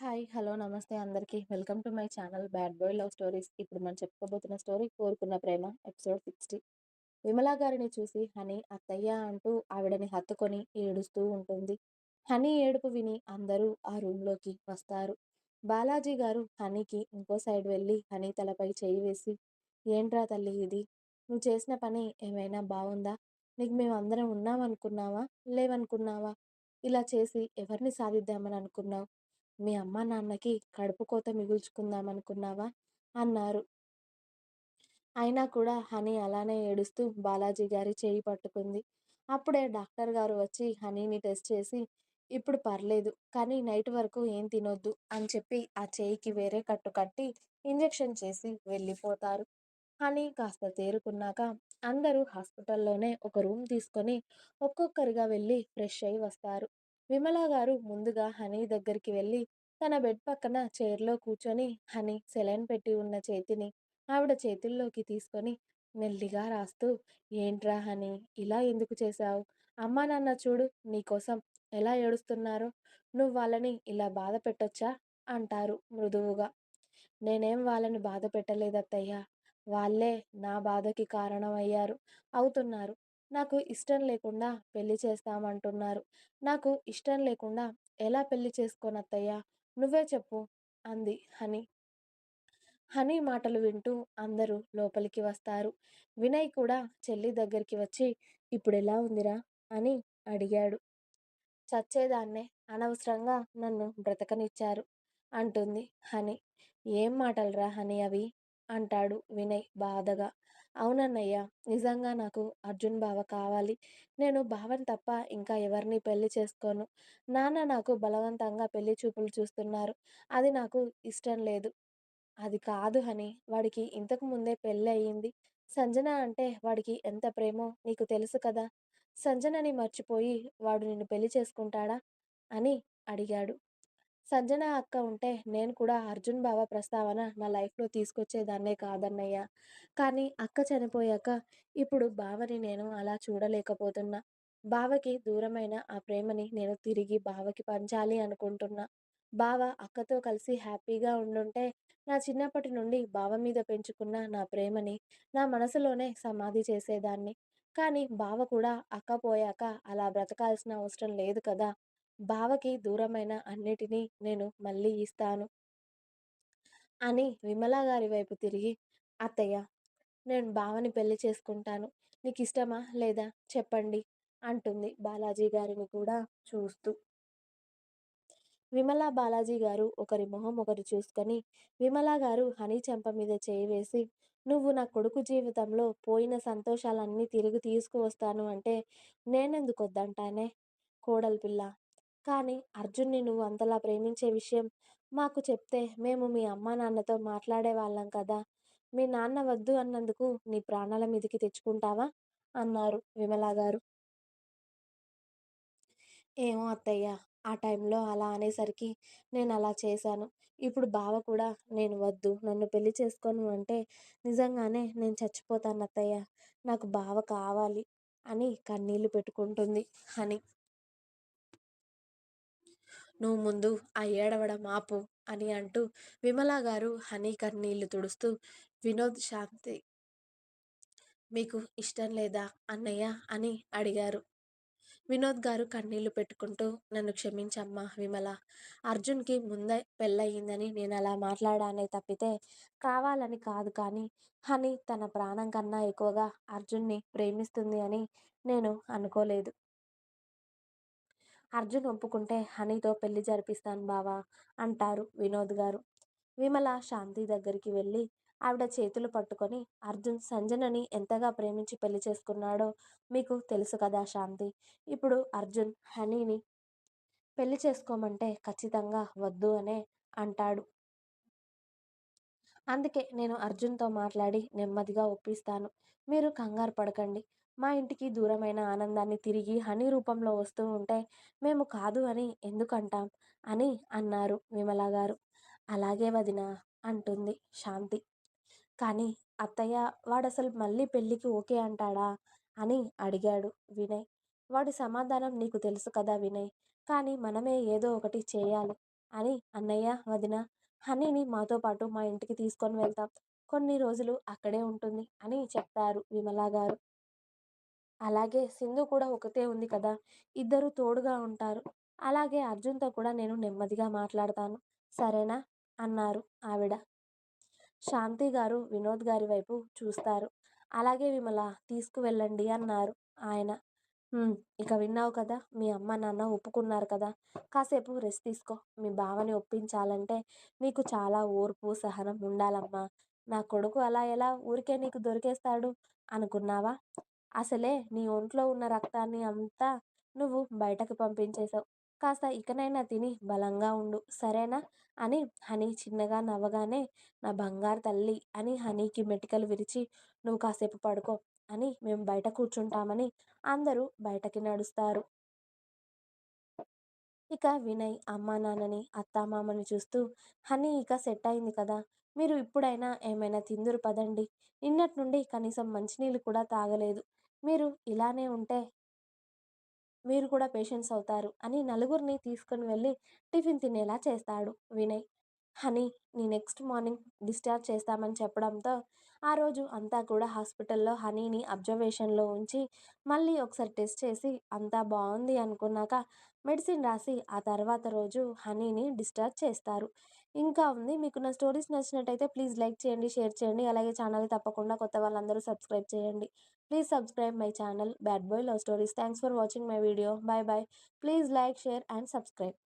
Hi! Hello! నమస్తే అందరికీ. Welcome to my channel bad boy love stories. ఇప్పుడు మనం చెప్పుకోబోతున్న స్టోరీ 'కోరుకున్న ప్రేమ' ఎపిసోడ్ సిక్స్టీ విమలా గారిని చూసి హనీ అత్తయ్య అంటూ ఆవిడని హత్తుకొని ఏడుస్తూ ఉంటుంది. హనీ ఏడుపు విని అందరూ ఆ రూమ్లోకి వస్తారు. బాలాజీ గారు హనీకి ఇంకో సైడ్ వెళ్ళి హనీ తలపై చేయి వేసి ఏంట్రా తల్లి ఇది? నువ్వు చేసిన పని ఏమైనా బాగుందా నీకు మేమందరం ఉన్నామనుకున్నావా? లేవనుకున్నావా? ఇలా చేసి ఎవరిని సాధిద్దామని అనుకున్నావు మీ అమ్మా నాన్నకి కడుపు కోత మిగుల్చుకుందామనుకున్నావా? అన్నారు. అయినా కూడా హనీ అలానే ఏడుస్తూ బాలాజీ గారి చేయి పట్టుకుంది. అప్పుడే డాక్టర్ గారు వచ్చి హనీని టెస్ట్ చేసి ఇప్పుడు పర్లేదు. కానీ నైట్ వరకు ఏం తినొద్దు అని చెప్పి ఆ చేయికి వేరే కట్టు కట్టి ఇంజెక్షన్ చేసి వెళ్ళిపోతారు. హనీ కాస్త తేరుకున్నాక అందరూ హాస్పిటల్లోనే ఒక రూమ్ తీసుకొని ఒక్కొక్కరిగా వెళ్ళి ఫ్రెష్ అయి వస్తారు. విమల గారు ముందుగా హనీ దగ్గరికి వెళ్ళి తన బెడ్ పక్కన చైర్లో కూర్చొని హనీ సెలైన్ పెట్టి ఉన్న చేతిని ఆవిడ చేతుల్లోకి తీసుకొని మెల్లిగా రాస్తూ ఏంట్రా హనీ ఇలా ఎందుకు చేశావు? అమ్మా నాన్న చూడు నీకోసం ఎలా ఏడుస్తున్నారో నువ్వు వాళ్ళని ఇలా బాధ పెట్టొచ్చా? అంటారు మృదువుగా. నేనేం వాళ్ళని బాధ పెట్టలేదత్తయ్యా. వాళ్ళే నా బాధకి కారణమయ్యారు అవుతున్నారు. నాకు ఇష్టం లేకుండా పెళ్ళి చేస్తామంటున్నారు. నాకు ఇష్టం లేకుండా ఎలా పెళ్ళి చేసుకోనత్తయ్యా? నువ్వే చెప్పు అంది హనీ. హనీ మాటలు వింటూ అందరూ లోపలికి వస్తారు. వినయ్ కూడా చెల్లి దగ్గరికి వచ్చి ఇప్పుడెలా ఉందిరా? అని అడిగాడు. చచ్చేదాన్నే అనవసరంగా నన్ను బ్రతకనిచ్చారు అంటుంది హనీ. ఏం మాటల్రా హనీ అవి? అంటాడు వినయ్ బాధగా. అవునన్నయ్య నిజంగా నాకు అర్జున్ బావ కావాలి. నేను బావని తప్ప ఇంకా ఎవరిని పెళ్ళి చేసుకోను. నాన్న నాకు బలవంతంగా పెళ్ళి చూపులు చూస్తున్నారు. అది నాకు ఇష్టం లేదు. అది కాదు హనీ వాడికి ఇంతకు ముందే పెళ్ళి అయింది. సంజన అంటే వాడికి ఎంత ప్రేమో నీకు తెలుసు కదా? సంజనని మర్చిపోయి వాడు నిన్ను పెళ్ళి చేసుకుంటాడా? అని అడిగాడు. సంజన అక్క ఉంటే నేను కూడా అర్జున్ బావ ప్రస్తావన నా లైఫ్లో తీసుకొచ్చేదాన్నే కాదన్నయ్య. కానీ అక్క చనిపోయాక ఇప్పుడు బావని నేను అలా చూడలేకపోతున్నా. బావకి దూరమైన ఆ ప్రేమని నేను తిరిగి బావకి పంచాలి అనుకుంటున్నా. బావ అక్కతో కలిసి హ్యాపీగా ఉండుంటే నా చిన్నప్పటి నుండి బావ మీద పెంచుకున్న నా ప్రేమని నా మనసులోనే సమాధి చేసేదాన్ని. కానీ బావ కూడా అక్క పోయాక అలా బ్రతకాల్సిన అవసరం లేదు కదా? బావకి దూరమైన అన్నిటినీ నేను మళ్ళీ ఇస్తాను. అని విమల గారి వైపు తిరిగి అత్తయ్య నేను బావని పెళ్ళి చేసుకుంటాను. నీకు ఇష్టమా లేదా చెప్పండి అంటుంది బాలాజీ గారిని కూడా చూస్తూ. విమల బాలాజీ గారు ఒకరి మొహం ఒకరు చూసుకొని విమల గారు హనీ చెంప మీద చేయివేసి వేసి నువ్వు నా కొడుకు జీవితంలో పోయిన సంతోషాలన్నీ తిరిగి తీసుకువస్తాను అంటే నేనెందుకొద్దంటానే కోడలి పిల్ల కానీ అర్జున్ని నువ్వు అంతలా ప్రేమించే విషయం మాకు చెప్తే మేము మీ అమ్మా నాన్నతో మాట్లాడేవాళ్ళం కదా? మీ నాన్న వద్దు అన్నందుకు నీ ప్రాణాల మీదికి తెచ్చుకుంటావా? అన్నారు విమలా గారు. ఏమో అత్తయ్య ఆ టైంలో అలా అనేసరికి నేను అలా చేశాను. ఇప్పుడు బావ కూడా నేను వద్దు నన్ను పెళ్ళి చేసుకోను అంటే నిజంగానే నేను చచ్చిపోతాను అత్తయ్య నాకు బావ కావాలి అని కన్నీళ్ళు పెట్టుకుంటుంది అని నువ్వు ముందు ఆ ఏడవడం ఆపు అని అంటూ విమల గారు హనీ కన్నీళ్ళు తుడుస్తూ వినోద్ శాంతి మీకు ఇష్టం లేదా అన్నయ్య అని అడిగారు. వినోద్ గారు కన్నీళ్ళు పెట్టుకుంటూ నన్ను క్షమించమ్మా విమల. అర్జున్కి ముందే పెళ్ళయిందని నేను అలా మాట్లాడానే తప్పితే కావాలని కాదు కానీ హనీ తన ప్రాణం కన్నా ఎక్కువగా అర్జున్ని ప్రేమిస్తుంది అని నేను అనుకోలేదు. అర్జున్ ఒప్పుకుంటే హనీతో పెళ్ళి జరిపిస్తాను బావా అంటారు వినోద్ గారు. విమల శాంతి దగ్గరికి వెళ్ళి ఆవిడ చేతులు పట్టుకొని అర్జున్ సంజనని ఎంతగా ప్రేమించి పెళ్ళి చేసుకున్నాడో మీకు తెలుసు కదా శాంతి ఇప్పుడు అర్జున్ హనీని పెళ్ళి చేసుకోమంటే ఖచ్చితంగా వద్దు అనే అంటాడు. అందుకే నేను అర్జున్తో మాట్లాడి నెమ్మదిగా ఒప్పిస్తాను. మీరు కంగారు పడకండి. మా ఇంటికి దూరమైన ఆనందాన్ని తిరిగి హనీ రూపంలో వస్తూ ఉంటే మేము కాదు అని ఎందుకంటాం? అని అన్నారు విమల గారు. అలాగే వదినా అంటుంది శాంతి. కానీ అత్తయ్య వాడసలు మళ్ళీ పెళ్ళికి ఓకే అంటాడా? అని అడిగాడు వినయ్. వాడి సమాధానం నీకు తెలుసు కదా వినయ్. కానీ మనమే ఏదో ఒకటి చేయాలి అని అన్నయ్య వదిన హనీని మాతో పాటు మా ఇంటికి తీసుకొని వెళ్తాం కొన్ని రోజులు అక్కడే ఉంటుంది అని చెప్తారు విమలా గారు అలాగే సింధు కూడా ఒకతే ఉంది కదా! ఇద్దరు తోడుగా ఉంటారు. అలాగే అర్జున్తో కూడా నేను నెమ్మదిగా మాట్లాడతాను. సరేనా? అన్నారు ఆవిడ. శాంతి గారు వినోద్ గారి వైపు చూస్తారు. అలాగే విమల తీసుకువెళ్ళండి అన్నారు ఆయన. ఇక విన్నావు కదా! మీ అమ్మ నాన్న ఒప్పుకున్నారు కదా! కాసేపు రెస్ట్ తీసుకో. మీ బావని ఒప్పించాలంటే నీకు చాలా ఓర్పు సహనం ఉండాలమ్మా. నా కొడుకు అలా ఎలా ఊరికే నీకు దొరికేస్తాడు? అనుకున్నావా? అసలే నీ ఒంట్లో ఉన్న రక్తాన్ని అంతా నువ్వు బయటకు పంపించేశావు. కాస్త ఇకనైనా తిని బలంగా ఉండు సరేనా? అని హనీ చిన్నగా నవ్వగానే నా బంగారు తల్లి అని హనీకి మెటికలు విరిచి నువ్వు కాసేపు పడుకో అని మేము బయట కూర్చుంటామని అందరూ బయటకి నడుస్తారు. ఇక వినయ్ అమ్మా నాన్నని అత్తామామని చూస్తూ హనీ ఇక సెట్ అయింది కదా! మీరు ఇప్పుడైనా ఏమైనా తిందురు పదండి. నిన్నటి నుండి కనీసం మంచినీళ్ళు కూడా తాగలేదు. మీరు ఇలానే ఉంటే మీరు కూడా పేషెంట్స్ అవుతారు అని నలుగురిని తీసుకుని వెళ్ళి టిఫిన్ తినేలా చేస్తాడు వినయ్. హనీ నీ నెక్స్ట్ మార్నింగ్ డిశ్చార్జ్ చేస్తామని చెప్పడంతో ఆ రోజు అంతా కూడా హాస్పిటల్లో హనీని అబ్జర్వేషన్లో ఉంచి మళ్ళీ ఒకసారి టెస్ట్ చేసి అంతా బాగుంది అనుకున్నాక మెడిసిన్ రాసి ఆ తర్వాత రోజు హనీని డిశ్చార్జ్ చేస్తారు. ఇంకా ఉంది మీకు నా స్టోరీస్ నచ్చినట్టయితే ప్లీజ్ లైక్ చేయండి షేర్ చేయండి అలాగే ఛానల్ తప్పకుండా కొత్త వాళ్ళందరూ సబ్స్క్రైబ్ చేయండి. Please subscribe my channel bad boy love stories. Thanks for watching my video. Bye bye. Please like share and subscribe.